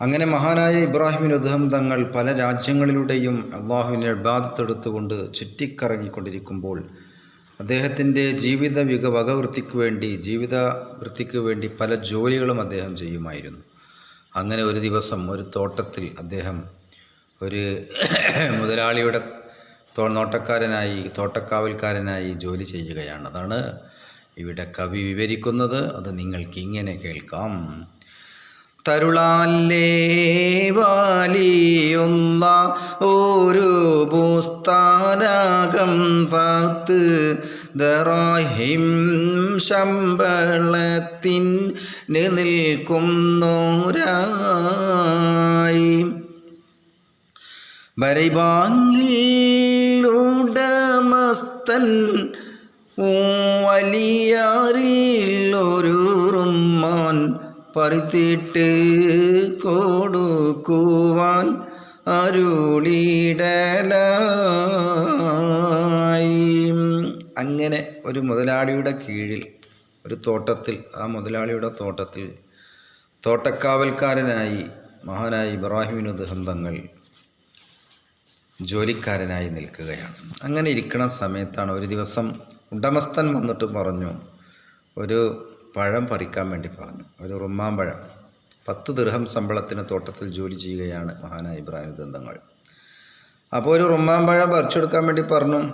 അങ്ങനെ മഹാനായ ഇബ്രാഹിമിൻ ഉദ്ഹം തങ്ങൾ പല രാജ്യങ്ങളിലൂടെയും അള്ളാഹുവിനെ അബാദത്തെടുത്തുകൊണ്ട് ചുറ്റിക്കറങ്ങിക്കൊണ്ടിരിക്കുമ്പോൾ അദ്ദേഹത്തിന്റെ ജീവിത വിക വകവൃത്തിക്ക് വേണ്ടി ജീവിത വൃത്തിക്ക് വേണ്ടി പല ജോലികളും അദ്ദേഹം ചെയ്യുമായിരുന്നു. അങ്ങനെ ഒരു ദിവസം ഒരു തോട്ടത്തിൽ അദ്ദേഹം ഒരു മുതലാളിയുടെ നോട്ടക്കാരനായി തോട്ടക്കാവൽക്കാരനായി ജോലി ചെയ്യുകയാണ്. അതാണ് ഇവിടെ കവി വിവരിക്കുന്നത്. അത് നിങ്ങൾക്ക് ഇങ്ങനെ കേൾക്കാം. തരുളാലേ വാലിയൊന്ന ഒരു ബുസ്താനാകം പത്ത് ദറാഹിം ശമ്പളത്തിൻ നിൽക്കുന്നോരായി. വരൈവാങ്ങിൽ ഉടമസ്ഥൻ വലിയാറിൽ ഒരു റുമ്മാൻ പറിത്തിട്ട് കൊടുക്കുവാൻ അരുളിടലായി. അങ്ങനെ ഒരു മുതലാളിയുടെ കീഴിൽ ഒരു തോട്ടത്തിൽ ആ മുതലാളിയുടെ തോട്ടത്തിൽ തോട്ടക്കാവൽക്കാരനായി മഹാനായ ഇബ്രാഹിമിന് ദുഹന്തങ്ങൾ ജോലിക്കാരനായി നിൽക്കുകയാണ്. അങ്ങനെ ഇരിക്കുന്ന സമയത്താണ് ഒരു ദിവസം ഉടമസ്ഥൻ വന്നിട്ട് പറഞ്ഞു ഒരു പഴം പറിക്കാൻ വേണ്ടി പറഞ്ഞു. ഒരു റുമ്മാമ്പഴം പത്ത് ദൃഹം ശമ്പളത്തിന് തോട്ടത്തിൽ ജോലി ചെയ്യുകയാണ് മഹാനായ ഇബ്രാഹിം ദന്തങ്ങൾ. അപ്പോൾ ഒരു റുമ്മാമ്പഴം പറിച്ചെടുക്കാൻ വേണ്ടി പറഞ്ഞു.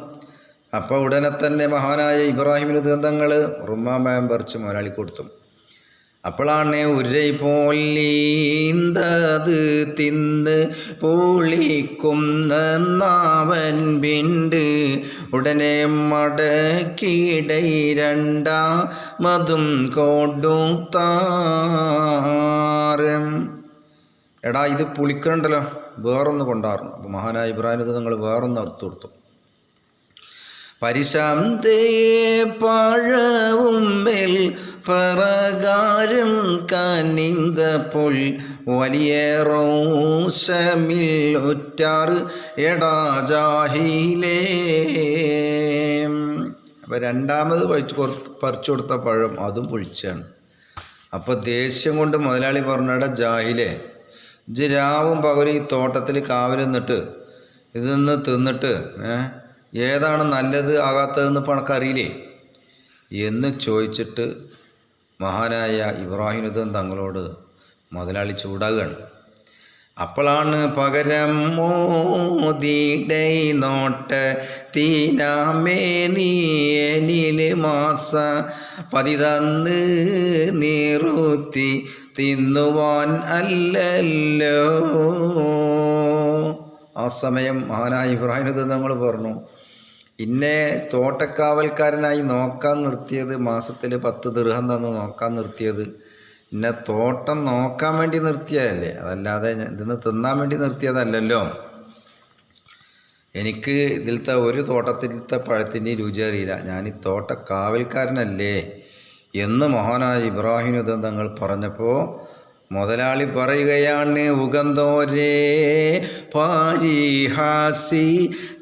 അപ്പോൾ ഉടനെ തന്നെ മഹാനായ ഇബ്രാഹിമിന് ദന്തങ്ങൾ റുമ്മാമ്പഴം പറിച്ച് മുതലാളി കൊടുത്തു. അപ്പോഴാണ് ഉരൈ പോലീന്തത് തിന്ന് പൂളിക്കുന്നവൻ പിണ്ട്. ഉടനെ മടക്കിടൈ രണ്ടാമതും കൊടുത്താരം. എടാ ഇത് പുളിക്കണ്ടല്ലോ വേറൊന്ന് കൊണ്ടാറുന്നു അപ്പോൾ മഹാനായ ഇബ്രാഹിം നിങ്ങൾ വേറൊന്ന് അർത്ഥം കൊടുത്തു. പരിശാന്തേ പഴവും മേൽ പ്രകാരം പുൽ വലിയ റോഷമിൽ ഒറ്റാറ് എടാ ജാഹിലേ. അപ്പം രണ്ടാമത് പറിച്ചു കൊടുത്ത് പഴം അതും പൊളിച്ചാണ്. അപ്പോൾ ദേഷ്യം കൊണ്ട് മുതലാളി പറഞ്ഞട ജാഹിലേ ഇജ്ജ് രാവും പകലും ഈ തോട്ടത്തിൽ കാവൽ നിന്നിട്ട് നിന്ന് തിന്നിട്ട് ഏതാണ് നല്ലത് ആകാത്തതെന്ന് പണക്കറിയില്ലേ എന്ന് ചോദിച്ചിട്ട് മഹാനായ ഇബ്രാഹിം ഇബ്രാഹിമുദ്ദൻ തങ്ങളോട് മുതലാളി ചൂടാകുകയാണ്. അപ്പോഴാണ് പകരം മോദിയുടെ നോട്ട് തീനാമേനിയനിൽ മാസ പതിതന്ന് നീറുത്തി തിന്നുവാൻ അല്ലല്ലോ. ആ സമയം മഹാനായ ഇബ്രാഹിം തങ്ങൾ പറഞ്ഞു. ഇന്നെ തോട്ടക്കാവൽക്കാരനായി നോക്കാൻ നിർത്തിയത് മാസത്തിൽ പത്ത് ദൃഹം തന്ന് നോക്കാൻ നിർത്തിയത്. പിന്നെ തോട്ടം നോക്കാൻ വേണ്ടി നിർത്തിയതല്ലേ? അതല്ലാതെ ഇതിന്ന് തിന്നാൻ വേണ്ടി നിർത്തിയതല്ലല്ലോ. എനിക്ക് ഇതിലത്തെ ഒരു തോട്ടത്തിലത്തെ പഴത്തിന്റെ രുചി അറിയില്ല. ഞാൻ ഈ തോട്ടക്കാവൽക്കാരനല്ലേ എന്ന് മഹാനായ ഇബ്രാഹിം തങ്ങൾ പറഞ്ഞപ്പോൾ മുതലാളി പറയുകയാണ് ഉഗന്തോരേ പാരിഹാസി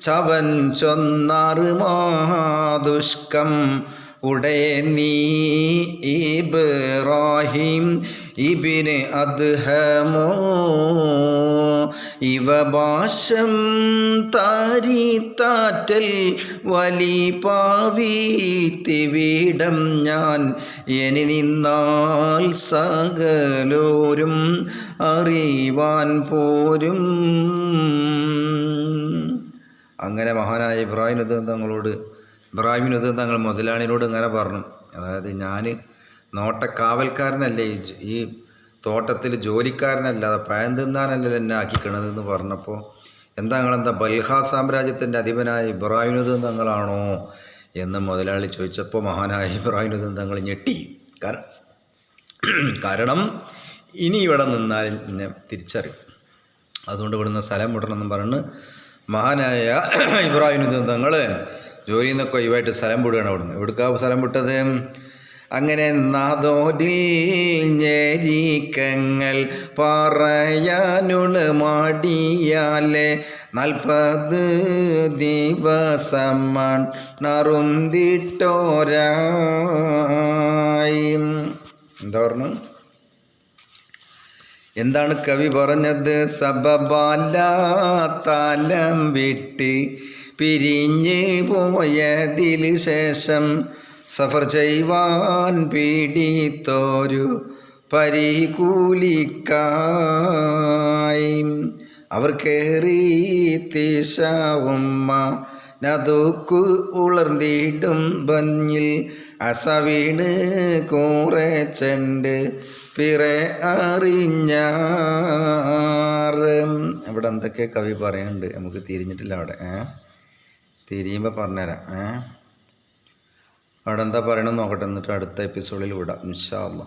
ചവൻ ചൊന്നാറ് മാതുഷ്കം ഉടേ നീ ഇബ്രാഹിം ഇബിന് അദ്ഹമോ ഇവ ഭാഷം താരിത്താറ്റൽ വലി പാവി തിവിടം ഞാൻ എനി നിന്നാൽ സകലോരും അറിവാൻ പോരും. അങ്ങനെ മഹാനായ ഇബ്രാഹിം ഉദ്ദീൻ തങ്ങളോട് ഇബ്രാഹിം ഉദ്ദീൻ തങ്ങൾ മുതലാളിനോട് ഇങ്ങനെ പറഞ്ഞു. അതായത് ഞാൻ നോട്ടക്കാവൽക്കാരനല്ലേ ഈ തോട്ടത്തിൽ ജോലിക്കാരനല്ലാതെ പഴം തിന്നാനല്ലല്ലോ എന്നെ ആക്കിക്കണത് എന്ന് പറഞ്ഞപ്പോൾ എന്താ നിങ്ങളെന്താ ബൽഹ സാമ്രാജ്യത്തിന്റെ അധിപനായ ഇബ്രാഹിം തങ്ങളാണോ എന്ന് മുതലാളി ചോദിച്ചപ്പോൾ മഹാനായ ഇബ്രാഹിം ഉദ്ദീൻ തങ്ങൾ ഞെട്ടി. കാരണം കാരണം ഇനി ഇവിടെ നിന്നാൽ എന്നെ തിരിച്ചറിയും. അതുകൊണ്ട് ഇവിടുന്ന് സ്ഥലം വിടണമെന്ന് പറഞ്ഞ് മഹാനായ ഇബ്രാഹിം തങ്ങൾ ജോലിയിൽ നിന്നൊക്കെ ഒഴിവായിട്ട് സ്ഥലം വിടുകയാണ് അവിടുന്ന്. എവിടുക്കാ സ്ഥലം വിട്ടത്? അങ്ങനെ നാദോരിൽ ഞെരീക്കങ്ങൾ പറയാനുള്ള മാടിയാലെ നാൽപ്പത് ദിവസമൺ നറുന്തിട്ടോരായി. എന്താ പറഞ്ഞു എന്താണ് കവി പറഞ്ഞത്? സബബാല താലം വിട്ട് പിരിഞ്ഞ് പോയതിൽ ശേഷം സഫർ ചെയ്യുവാൻ പീഡിത്തോരു പരികൂലിക്കായി. അവർ കയറി തീശാവുമ്മ നതുക്കു ഉളർന്നിടും ഭഞ്ഞിൽ അസവീണ് കൂറെ ചെണ്ട് പിറെ അറിഞ്ഞാറ് ഇവിടെ എന്തൊക്കെ കവി പറയുന്നുണ്ട്. നമുക്ക് തിരിഞ്ഞിട്ടില്ല അവിടെ. ഏ? തിരിയുമ്പോൾ പറഞ്ഞുതരാം. ഏ? അവിടെ എന്താ പറയണമെന്ന് നോക്കട്ടെ. എന്നിട്ട് അടുത്ത എപ്പിസോഡിൽ വിടാം. ഇൻഷാ അല്ലാ